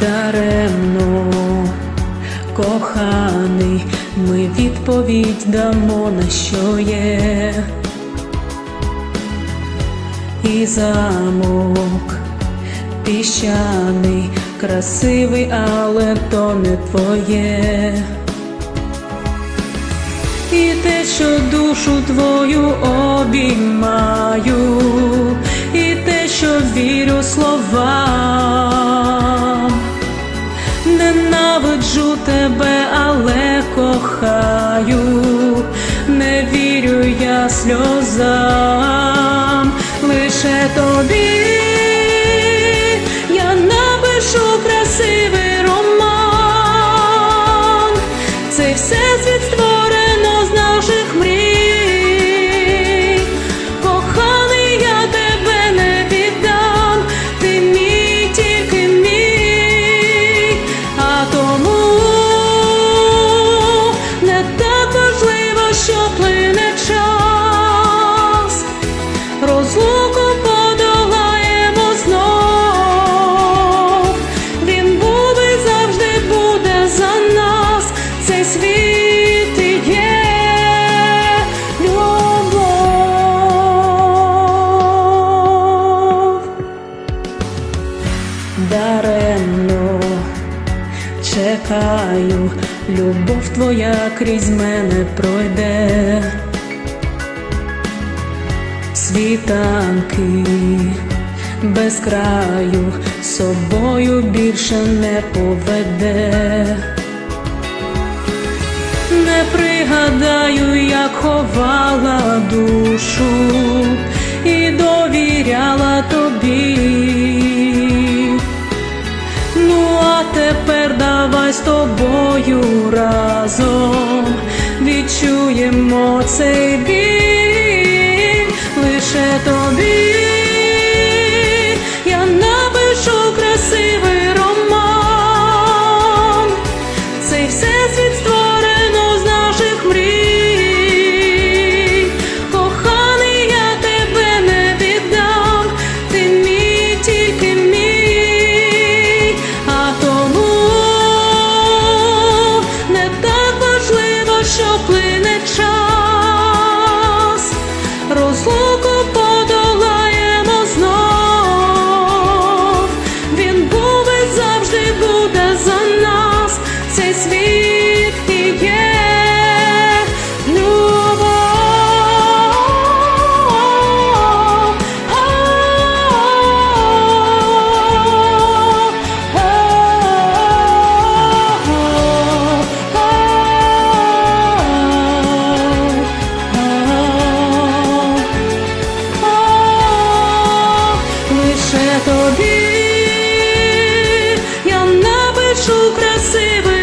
даремно, коханий, ми відповідь дамо на що є. І замок піщаний, красивий, але то не твоє. І те, що душу твою обіймаю, і те, що вірю словам, ненавиджу тебе, але кохаю, не вірю я сльозам, лише тобі. Я напишу красивий роман. це все створено чекаю, любов твоя крізь мене пройде світанки без краю собою більше не поведе. Не пригадаю, як ховала душу і довіряла тобі. Тобою разом відчуємо цей біль лише тобі. Красивий